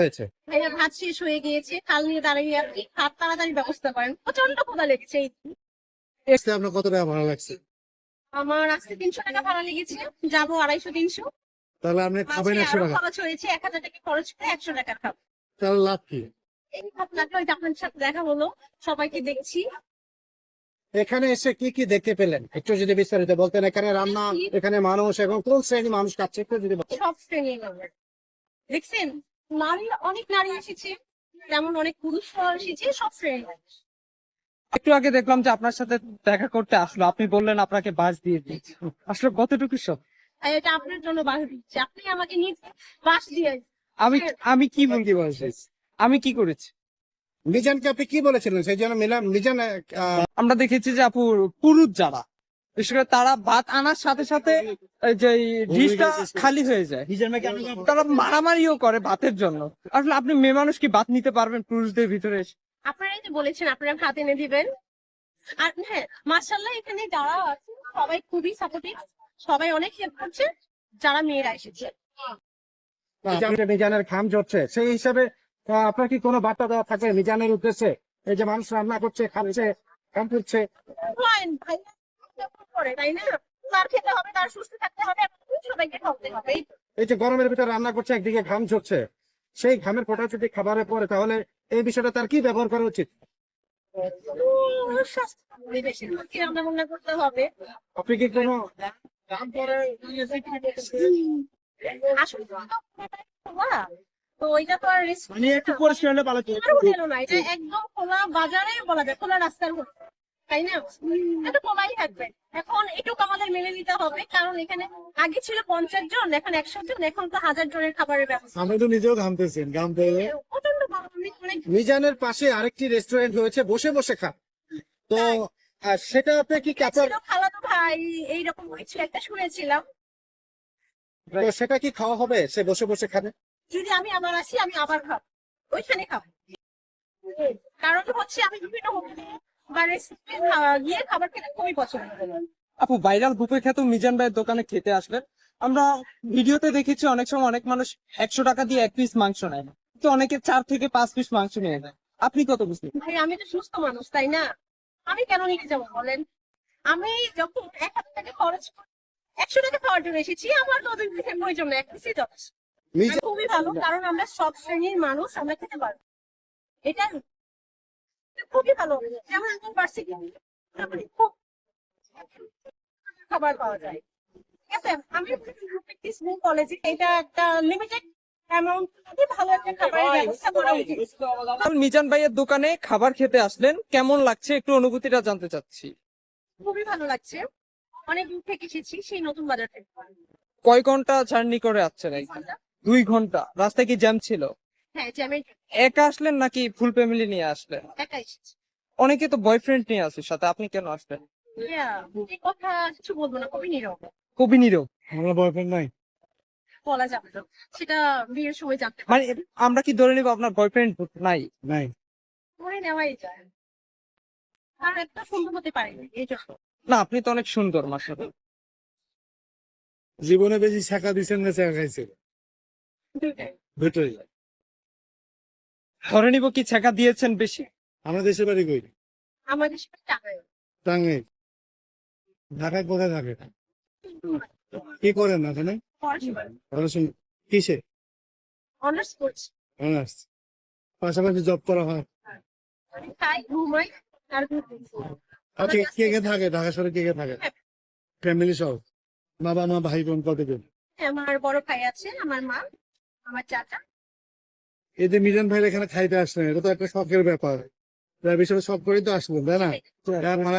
হয়েছে? ভাইয়া ভাত শেষ হয়ে গিয়েছে। খাল নিয়ে দাঁড়িয়ে আপনি ভাত তাড়াতাড়ি ব্যবস্থা করেন। প্রচণ্ড ক্ষুধা লেগেছে এই আসতে আপনার কত টাকা ভাড়া লাগছে? আমার আসতে তিনশো টাকা ভাড়া লেগেছে যাব আড়াইশো তিনশো। তাহলে আপনি খাবেন একশো টাকা। খরচ হয়েছে। এক হাজার টাকা খরচ করে একশো টাকা খাব। তাহলে লাভ কি? এই লাগল ওই আপনার সাথে দেখা হলো। সবাইকে দেখছি। এখানে এসে কি কি দেখতে পেলেন? একটু যদি বিস্তারিত বলতেন এখানে রান্না এখানে মানুষ এবং কোন শ্রেণি মানুষ খাচ্ছে? একটু যদি। সব শ্রেণির। দেখছেন? নারী অনেক নারী এসেছে তেমন অনেক পুরুষ এসেছে সব একটু আগে দেখলাম যে আপনার সাথে দেখা করতে আসলো। আপনি বললেন আপনাকে বাস দিয়ে দিয়েছি। আসলে কতটুকু সব? এটা আপনার জন্য বাস দিচ্ছে আপনি আমাকে নিয়ে বাস দিয়ে আমি আমি কি বলতে বলছি? আমি কি করেছি? মিজানকে আপনি কি বলেছিলেন? সেই জন্য মিলাম মিজান আহ, আমরা দেখেছি যে আপু পুরুষ যারা বিশেষ করে তারা ভাত আনার সাথে সাথে যে ডিশটা খালি হয়ে যায়। তারা মারামারিও করে ভাতের জন্য। আসলে আপনি মেয়ে মানুষ কি ভাত নিতে পারবেন পুরুষদের ভিতরে এসে? আপনারাই তো বলেছেন আপনারা ভাত এনে দিবেন। আর হ্যাঁ মার্শাল্লাহ এখানে যারা আছে সবাই খুবই সাপোর্টিভ সবাই অনেক হেল্প করছে যারা মেয়েরা এসেছে। যে মিজানের খাম ঝরছে সেই হিসাবে আহ, আপনার কি কোনো বার্তা দেওয়া থাকবে মিজানের উদ্দেশ্যে? এই যে মানুষ রান্না করছে খাচ্ছে কাম করছে Fine, করে তাই না তার খেতে হবে তার সুস্থ থাকতে হবে সবাইকে খাওয়াতে হবে এই যে গরমের ভিতরে রান্না করছে একদিকে ঘাম ঝরছে সেই ঘামের ফোঁটা যদি খাবারে পড়ে তাহলে এই বিষয়টা তার কি ব্যবহার করা উচিত আপনি কি কোনো। তো তো আর মানে একটু পরিষ্কার হলে ভালো হতো। আর হোটেলও না এটা একদম খোলা বাজারে বলা যায় খোলা রাস্তার তাই না? এটা খোলাই থাকবে। এখন এটুকু আমাদের মেনে নিতে হবে কারণ এখানে আগে ছিল পঞ্চাশ জন এখন একশো জন এখন তো হাজার জনের খাবারের ব্যবস্থা। আমি তো নিজেও ঘামতেছেন ঘাম পেয়ে প্রচণ্ড গরম, অনেক মিজানের পাশে আরেকটি রেস্টুরেন্ট হয়েছে বসে বসে খা। তো আহ, সেটাতে কি ছিল খালাতো ভাই এইরকম কিছু একটা শুনেছিলাম। তো সেটা কি খাওয়া হবে? সে বসে বসে খাবে। যদি আমি আবার আসি আমি আবার খাব। ওইখানে খাব। কারণ হচ্ছে আমি বিভিন্ন হোটেলে বা রেস্টুরেন্টে গিয়ে খাবার খেতে খুবই পছন্দ করি। আপু ভাইরাল বুফে খেত মিজান ভাইয়ের দোকানে খেতে আসলেন। আমরা ভিডিওতে দেখেছি অনেক সময় অনেক মানুষ একশো টাকা দিয়ে এক পিস মাংস নেয়। না তো অনেকে চার থেকে পাঁচ পিস মাংস নিয়ে নেয়। আপনি কত বুঝলেন? ভাই আমি তো সুস্থ মানুষ তাই না? আমি কেন নিতে যাব বলেন? আমি যখন এক হাজার টাকা খরচ একশো টাকা খাওয়ার জন্য এসেছি আমার তো দুই পিসের প্রয়োজন এক পিসই যথেষ্ট। খুবই ভালো কারণ আমরা সব শ্রেণির মানুষ আমরা খেতে পারব। এটা খুবই ভালো। যেমন ইউনিভার্সিটি খাবার পাওয়া যায়। আমি স্কুল কলেজে এটা একটা লিমিটেড মিজান ভাইয়ের দোকানে খাবার খেতে আসলেন। কেমন লাগছে? একটু অনুভূতিটা জানতে চাচ্ছি। খুবই ভালো লাগছে। অনেক দূর থেকে এসেছি সেই নতুন বাজার থেকে। কয় ঘণ্টা জার্নি করে আসছেন দুই ঘণ্টা। রাস্তায় কি জ্যাম ছিল? হ্যাঁ একা আসলেন নাকি ফুল ফ্যামিলি নিয়ে আসলেন? একা এসেছি। অনেকে তো বয়ফ্রেন্ড নিয়ে আসে সাথে আপনি কেন আসলেন? কথা কিছু বলব না খুবই নীরব। কবি নীরব। আমার বয়ফ্রেন্ড নাই। বলা যাবে না। সেটা বিয়ের সময় জানতে মানে আমরা কি ধরে নিব আপনার বয়ফ্রেন্ড নাই? নাই। ধরে নেওয়াই যায়। আর একটা সুন্দর হতে পারে এই জন্য। না আপনি তো অনেক সুন্দর মাসা জীবনে বেশি শেখা দিচ্ছেন না শেখা খাইছে দুইটাই। দুটোই ধরে নিব কি ছেঁকা দিয়েছেন বেশি? আমরা দেশের বাড়ি কই? আমাদের টাঙ্গে ঢাকায় কোথায় থাকে? কি করেন ওখানে পড়াশোনা। পড়াশোনা কিসে? অনার্স করছি। অনার্স পাশাপাশি জব করা হয়? আমি খাই ঘুমাই আর ঘুরতে আর কে কে কে থাকে? ঢাকা শহরে কে কে থাকে? ফ্যামিলি সহ? বাবা মা ভাই বোন কতজন? আমার বড় ভাই আছে আমার মা আমার চাচা। এই যে মিজান ভাই এখানে খাইতে আসলেন এটা তো একটা শখের ব্যাপার। বিষয়ে শখ করেই তো আসবেন তাই না? তার মানে